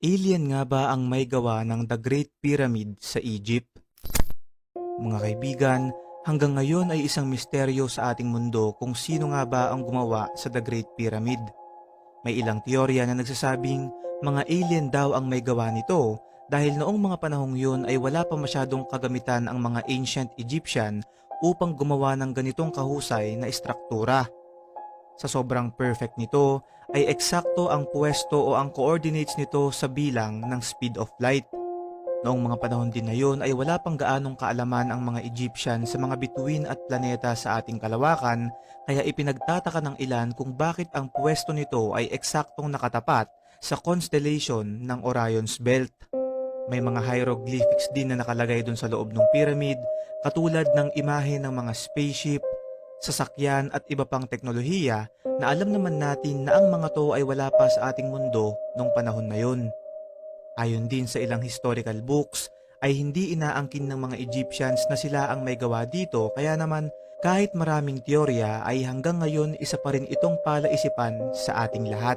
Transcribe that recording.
Alien nga ba ang may gawa ng The Great Pyramid sa Egypt? Mga kaibigan, hanggang ngayon ay isang misteryo sa ating mundo kung sino nga ba ang gumawa sa The Great Pyramid. May ilang teorya na nagsasabing mga alien daw ang may gawa nito dahil noong mga panahong yun ay wala pa masyadong kagamitan ang mga ancient Egyptian upang gumawa ng ganitong kahusay na istruktura. Sa sobrang perfect nito ay eksakto ang pwesto o ang coordinates nito sa bilang ng speed of light. Noong mga panahon din na yun ay wala pang gaanong kaalaman ang mga Egyptian sa mga bituin at planeta sa ating kalawakan kaya ipinagtataka ng ilan kung bakit ang pwesto nito ay eksaktong nakatapat sa constellation ng Orion's Belt. May mga hieroglyphics din na nakalagay dun sa loob ng pyramid katulad ng imahe ng mga spaceship, sasakyan at iba pang teknolohiya na alam naman natin na ang mga to ay wala pa sa ating mundo nung panahon na yun. Ayon din sa ilang historical books, ay hindi inaangkin ng mga Egyptians na sila ang may gawa dito kaya naman kahit maraming teorya ay hanggang ngayon isa pa rin itong palaisipan sa ating lahat.